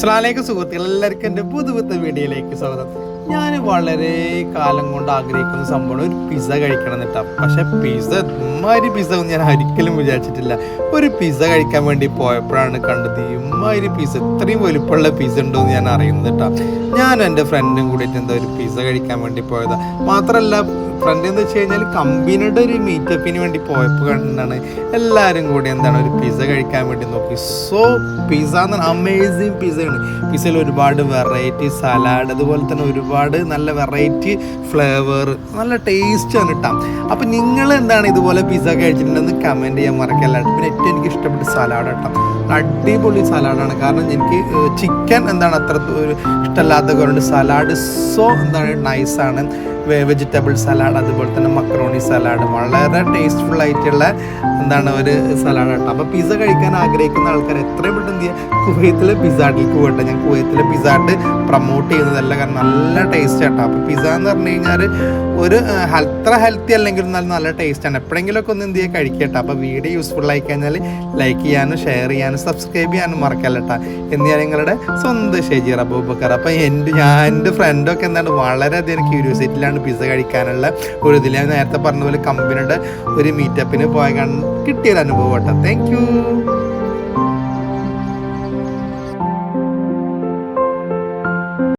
സ്ലാലേക്ക് സുഹൃത്തുക്കൾ എല്ലാവർക്കും എന്റെ പുതുപുത്ത വീഡിയോയിലേക്ക് സ്വാഗതം. ഞാൻ വളരെ കാലം കൊണ്ട് ആഗ്രഹിക്കുന്ന സംഭവം ഒരു പിസ്സ കഴിക്കണം എന്നിട്ടാണ് പക്ഷെ പിസ്സ ഇമ്മാതിരി പിസ്സ ഒന്നും ഞാൻ ഒരിക്കലും വിചാരിച്ചിട്ടില്ല. ഒരു പിസ്സ കഴിക്കാൻ വേണ്ടി പോയപ്പോഴാണ് കണ്ടത് ഇമ്മാതിരി പിസ്സ ഇത്രയും വലുപ്പമുള്ള പിസ്സ ഉണ്ടോ എന്ന് ഞാൻ അറിയുന്നത് കേട്ടോ. ഞാനും എന്റെ ഫ്രണ്ടും കൂടിയിട്ട് എന്താ ഒരു പിസ്സ കഴിക്കാൻ വേണ്ടി പോയതാണ് മാത്രമല്ല ഫ്രണ്ട് എന്ന് വെച്ച് കഴിഞ്ഞാൽ കമ്പനിയുടെ ഒരു മീറ്റപ്പിന് വേണ്ടി പോയപ്പോൾ കണ്ടാണ് എല്ലാവരും കൂടി എന്താണ് ഒരു പിസ്സ കഴിക്കാൻ വേണ്ടി നോക്കി. സോ പിസ്സ എന്ന് അമേസിങ് പിസ്സയാണ് പിസ്സയിൽ ഒരുപാട് വെറൈറ്റി സലാഡ് അതുപോലെ തന്നെ ഒരുപാട് നല്ല വെറൈറ്റി ഫ്ലേവർ നല്ല ടേസ്റ്റ് ആണ് കിട്ടാം അപ്പം നിങ്ങൾ എന്താണ് ഇതുപോലെ പിസ്സ കഴിച്ചിട്ടുണ്ടെന്ന് കമന്റ് ചെയ്യാൻ മറക്കല്ല. പിന്നെ ഏറ്റവും എനിക്ക് ഇഷ്ടപ്പെട്ട സലാഡ് കേട്ടോ അടിപൊളി സലാഡാണ് കാരണം എനിക്ക് ചിക്കൻ എന്താണ് അത്ര ഇഷ്ടമല്ലാത്ത കൊണ്ട് സലാഡ് സോ എന്താണ് നൈസാണ് വെജിറ്റബിൾ സലാഡ് അതുപോലെ തന്നെ മക്രോണി സലാഡ് വളരെ ടേസ്റ്റ്ഫുൾ ആയിട്ടുള്ള എന്താണ് ഒരു സലാഡ് കേട്ടോ അപ്പോൾ പിസ്സ കഴിക്കാൻ ആഗ്രഹിക്കുന്ന ആൾക്കാർ എത്രയും പെട്ടെന്ന് കുവൈത്തിലെ പിസ്സാട്ടിലേക്ക് പോകട്ടെ. ഞാൻ കുവൈത്തിലെ പിസ്സാട്ട് പ്രൊമോട്ട് ചെയ്യുന്നതല്ല കാരണം നല്ല ടേസ്റ്റ് കേട്ടോ അപ്പോൾ പിസ്സ എന്ന് പറഞ്ഞു കഴിഞ്ഞാൽ ഒരു അത്ര ഹെൽത്തി അല്ലെങ്കിലും നല്ല നല്ല ടേസ്റ്റാണ് എപ്പോഴെങ്കിലുമൊക്കെ ഒന്ന് എന്ത് ചെയ്യുക കഴിക്കട്ടെ. അപ്പോൾ വീഡിയോ യൂസ്ഫുൾ ആയി കഴിഞ്ഞാൽ ലൈക്ക് ചെയ്യാനും ഷെയർ ചെയ്യാനും സബ്സ്ക്രൈബ് ചെയ്യാനും മറക്കല്ല കേട്ടോ എന്ന് ഞാൻ നിങ്ങളുടെ സ്വന്തം ഷെജീർ അബൂബക്കർ. അപ്പോൾ എന്റെ ഞാൻ എന്റെ ഫ്രണ്ടൊക്കെ എന്താണ്? വളരെയധികം ക്യൂരിയോസിറ്റിയിലാണ് പിസ്സ കഴിക്കാനുള്ള ഒരു ഇതിൽ നേരത്തെ പറഞ്ഞ പോലെ കമ്പനിയുടെ ഒരു മീറ്റപ്പിന് പോയ കിട്ടിയൊരു അനുഭവം കേട്ടോ. Thank you